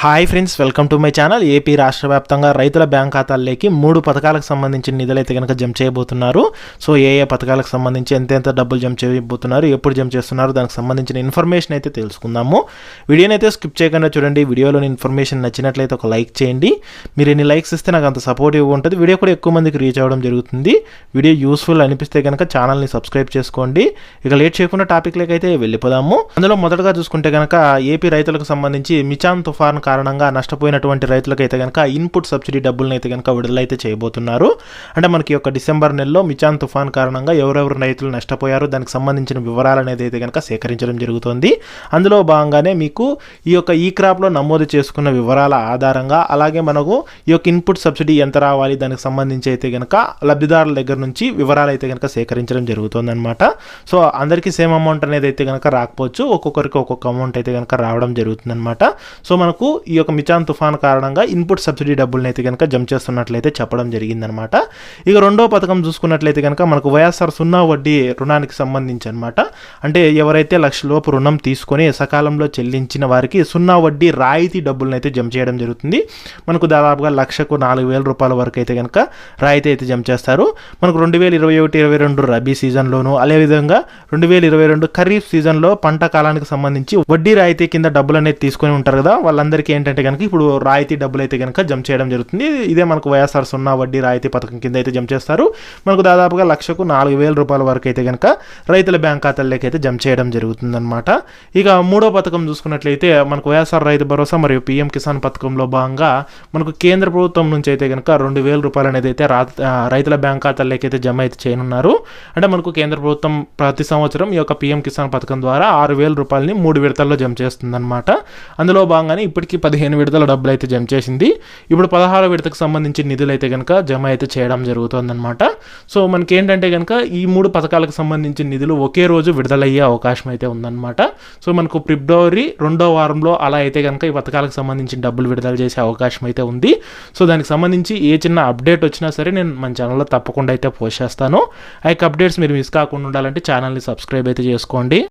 Hi friends welcome to my channel AP రాష్ట్ర వ్యాప్తంగా రైతుల బ్యాంక్ ఖాతాల్లోకి మూడు పథకాలకు సంబంధించిన నిధులు అయితే కనుక జమ చేయబోతున్నారు. సో ఏ ఏ పథకాలకు సంబంధించి ఎంతెంత డబ్బులు జమ చేయబోతున్నారు ఎప్పుడు జమ చేస్తున్నారు దానికి సంబంధించిన ఇన్ఫర్మేషన్ అయితే తెలుసుకుందాము. వీడియోని అయితే స్కిప్ చేయకుండా చూడండి. వీడియోలోని ఇన్ఫర్మేషన్ నచ్చినట్లయితే ఒక లైక్ చేయండి. మీరు ఎన్ని లైక్స్ ఇస్తే నాకు అంత సపోర్టివ్గా ఉంటుంది వీడియో కూడా ఎక్కువ మందికి రీచ్ అవ్వడం జరుగుతుంది. వీడియో యూస్ఫుల్ అనిపిస్తే కనుక ఛానల్ని సబ్స్క్రైబ్ చేసుకోండి. ఇక లేట్ చేయకుండా టాపిక్లోకి అయితే వెళ్ళిపోదాము. అందులో మొదటగా చూసుకుంటే కనుక ఏపీ రైతులకు సంబంధించి మిచాన్ తుఫాన్ కారణంగా నష్టపోయినటువంటి రైతులకైతే కనుక ఇన్పుట్ సబ్సిడీ డబ్బులను అయితే కనుక విడుదలైతే చేయబోతున్నారు. అంటే మనకి యొక్క డిసెంబర్ నెలలో మిచాన్ తుఫాన్ కారణంగా ఎవరెవరు రైతులు నష్టపోయారో దానికి సంబంధించిన వివరాలు అనేది అయితే కనుక సేకరించడం జరుగుతుంది. అందులో భాగంగానే మీకు ఈ యొక్క ఈ క్రాప్లో నమోదు చేసుకున్న వివరాల ఆధారంగా అలాగే మనకు ఈ యొక్క ఇన్పుట్ సబ్సిడీ ఎంత రావాలి దానికి సంబంధించి అయితే కనుక లబ్ధిదారుల దగ్గర నుంచి వివరాలు అయితే కనుక సేకరించడం జరుగుతుంది అనమాట సో అందరికీ సేమ్ అమౌంట్ అనేది అయితే కనుక రాకపోవచ్చు. ఒక్కొక్కరికి ఒక్కొక్క అమౌంట్ అయితే కనుక రావడం జరుగుతుంది అనమాట సో మనకు ఈ యొక్క మిచాన్ తుఫాన్ కారణంగా ఇన్పుట్ సబ్సిడీ డబ్బుల్ని అయితే కనుక జమ చేస్తున్నట్లయితే చెప్పడం జరిగిందనమాట. ఇక రెండో పథకం చూసుకున్నట్లయితే కనుక మనకు వైఎస్ఆర్ సున్నా వడ్డీ రుణానికి సంబంధించి అనమాట అంటే ఎవరైతే లక్ష లోపు రుణం తీసుకొని సకాలంలో చెల్లించిన వారికి సున్నా వడ్డీ రాయితీ డబ్బులను అయితే జమ చేయడం జరుగుతుంది. మనకు దాదాపుగా లక్షకు నాలుగు వేల రూపాయల వరకు అయితే కనుక రాయితీ అయితే జమ చేస్తారు. మనకు రెండు వేల ఇరవై ఒకటి ఇరవై రెండు రబీ సీజన్లోను అదేవిధంగా రెండు వేల ఇరవై రెండు ఖరీఫ్ సీజన్లో పంట కాలానికి సంబంధించి వడ్డీ రాయితీ కింద డబ్బులు అనేది తీసుకొని ఉంటారు కదా వాళ్ళందరికీ ఏంటంటే కనుక ఇప్పుడు రాయితీ డబ్బులు అయితే కనుక జమ చేయడం జరుగుతుంది. ఇదే మనకు వైఎస్ఆర్ సున్నా వడ్డీ రాయితీ పథకం కింద అయితే జమ చేస్తారు. మనకు దాదాపుగా లక్షకు నాలుగు వేల రూపాయల వరకు అయితే కనుక రైతుల బ్యాంక్ ఖాతాల్లోకి అయితే జమ చేయడం జరుగుతుందన్నమాట. ఇక మూడో పథకం చూసుకున్నట్లయితే మనకు వైఎస్ఆర్ రైతు భరోసా మరియు పీఎం కిసాన్ పథకంలో భాగంగా మనకు కేంద్ర ప్రభుత్వం నుంచి అయితే కనుక రెండు వేల రూపాయలు అనేది అయితే రా రైతుల బ్యాంక్ ఖాతాల్లోకి అయితే జమ అయితే చేయనున్నారు. అంటే మనకు కేంద్ర ప్రభుత్వం ప్రతి సంవత్సరం ఈ యొక్క పీఎం కిసాన్ పథకం ద్వారా ఆరు వేల రూపాయలని మూడు విడతల్లో జమ చేస్తుందన్నమాట. అందులో భాగంగానే ఇప్పటికీ పదిహేను విడతల డబ్బులు అయితే జమ చేసింది. ఇప్పుడు పదహారు విడతకు సంబంధించి నిధులు అయితే కనుక జమ అయితే చేయడం జరుగుతుందన్నమాట. సో మనకి ఏంటంటే కనుక ఈ మూడు పథకాలకు సంబంధించిన నిధులు ఒకే రోజు విడుదలయ్యే అవకాశం అయితే ఉందన్నమాట. సో మనకు ఫిబ్రవరి రెండో వారంలో అలా అయితే కనుక ఈ పథకాలకు సంబంధించిన డబ్బులు విడుదల చేసే అవకాశం అయితే ఉంది. సో దానికి సంబంధించి ఏ చిన్న అప్డేట్ వచ్చినా సరే నేను మన ఛానల్లో తప్పకుండా అయితే పోస్ట్ చేస్తాను. ఆ యొక్క అప్డేట్స్ మీరు మిస్ కాకుండా ఉండాలంటే ఛానల్ని సబ్స్క్రైబ్ అయితే చేసుకోండి.